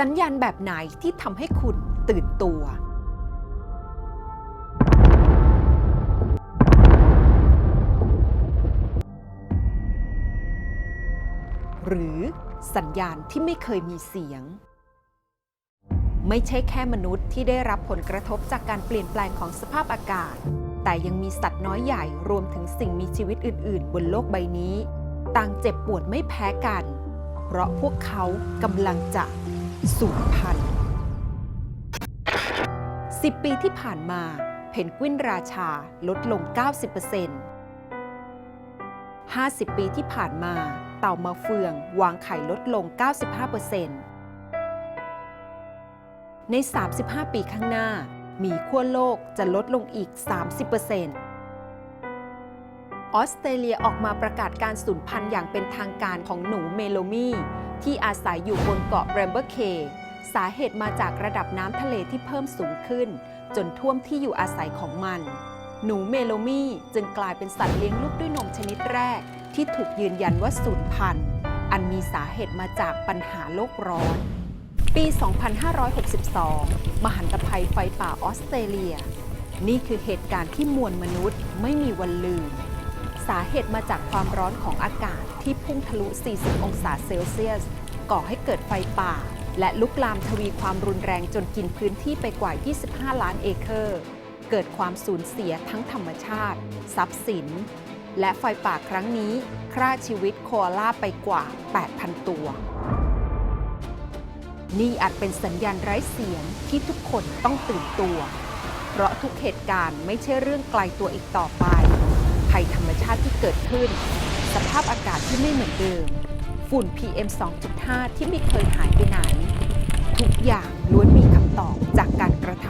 สัญญาณแบบไหนที่ทำให้คุณตื่นตัว หรือสัญญาณที่ไม่เคยมีเสียง ไม่ใช่แค่มนุษย์ที่ได้รับผลกระทบจากการเปลี่ยนแปลงของสภาพอากาศ แต่ยังมีสัตว์น้อยใหญ่รวมถึงสิ่งมีชีวิตอื่น ๆ บนโลกใบนี้ ต่างเจ็บปวดไม่แพ้กัน เพราะพวกเขากำลังจะ สูญพันธุ์10ปีที่ผ่านมาเพนกวินราชาลดลง 90% 50 ปีที่ผ่านมา เต่ามาเฟืองวางไข่ลดลง 95%ใน 35 ปีข้างหน้า มีขั้วโลกจะลดลงอีก 30% ออสเตรเลียออกมาประกาศการสูญพันธุ์อย่างเป็นทางการของหนูเมโลมีที่อาศัยอยู่บนเกาะแรมเบอร์เค สาเหตุมาจากระดับน้ำทะเลที่เพิ่มสูงขึ้น จนท่วมที่อยู่อาศัยของมัน หนูเมโลมีจึงกลายเป็นสัตว์เลี้ยงลูกด้วยนมชนิดแรก ที่ถูกยืนยันว่าสูญพันธุ์ อันมีสาเหตุมาจากปัญหาโลกร้อน ปี 2562 มหันตภัยไฟป่าออสเตรเลีย นี่คือเหตุการณ์ที่มวลมนุษย์ไม่มีวันลืม สาเหตุมาจากความร้อนของอากาศที่พุ่งทะลุ 40 องศาเซลเซียส ก่อให้เกิดไฟป่า และลุกลามทวีความรุนแรงจนกินพื้นที่ไปกว่า 25 ล้านเอเคอร์ เกิดความสูญเสียทั้งธรรมชาติ ทรัพย์สิน และไฟป่าครั้งนี้ฆ่าชีวิตโคอาลาไปกว่า 8,000 ตัว นี่อาจเป็นสัญญาณไร้เสียงที่ทุกคนต้องตื่นตัว เพราะทุกเหตุการณ์ไม่ใช่เรื่องไกลตัวอีกต่อไป ภัยธรรมชาติที่เกิดขึ้น สภาพอากาศที่ไม่เหมือนเดิม ฝุ่น PM 2.5 ที่ไม่เคยหายไปไหน ทุกอย่างล้วนมีคำตอบจากการกระท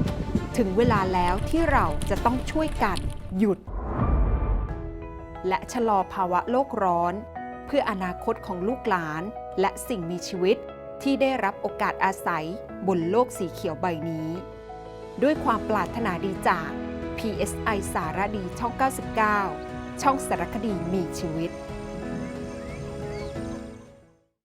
ำถึงเวลาแล้วที่เราจะต้องช่วยกันหยุด และชะลอภาวะโลกร้อน เพื่ออนาคตของลูกหลาน และสิ่งมีชีวิตที่ได้รับโอกาสอาศัยบนโลกสีเขียวใบนี้ ด้วยความปรารถนาดีจาก PSI สารดีช่อง 99 ช่องสารคดีมีชีวิต